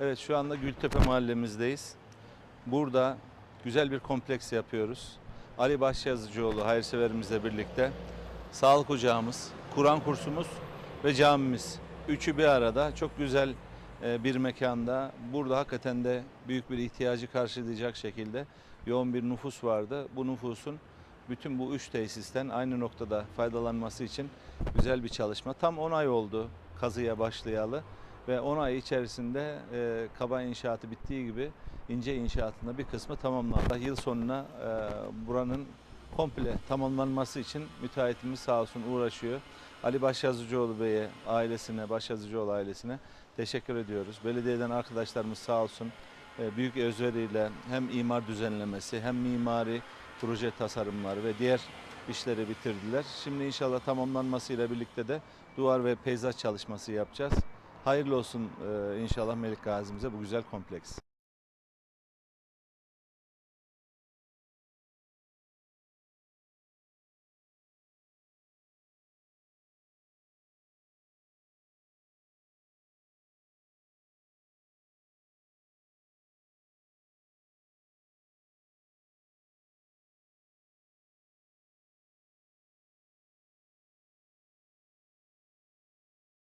Evet şu anda Gültepe mahallemizdeyiz. Burada güzel bir kompleks yapıyoruz. Ali Başyazıcıoğlu hayırseverimizle birlikte sağlık ocağımız, Kur'an kursumuz ve camimiz. Üçü bir arada çok güzel e, bir mekanda. Burada hakikaten de büyük bir ihtiyacı karşılayacak şekilde yoğun bir nüfus vardı. Bu nüfusun bütün bu üç tesisten aynı noktada faydalanması için güzel bir çalışma. Tam 10 ay oldu kazıya başlayalı ve 10 ay içerisinde e, kaba inşaatı bittiği gibi ince inşaatında bir kısmı tamamlandı. Yıl sonuna e, buranın komple tamamlanması için müteahhitimiz sağ olsun uğraşıyor. Ali Başyazıcıoğlu Bey'e, ailesine, Başyazıcıoğlu ailesine teşekkür ediyoruz. Belediyeden arkadaşlarımız sağ olsun e, büyük özveriyle hem imar düzenlemesi hem mimari proje tasarımları ve diğer işleri bitirdiler. Şimdi inşallah tamamlanmasıyla birlikte de duvar ve peyzaj çalışması yapacağız. Hayırlı olsun inşallah Melik Gazi'mize bu güzel kompleks.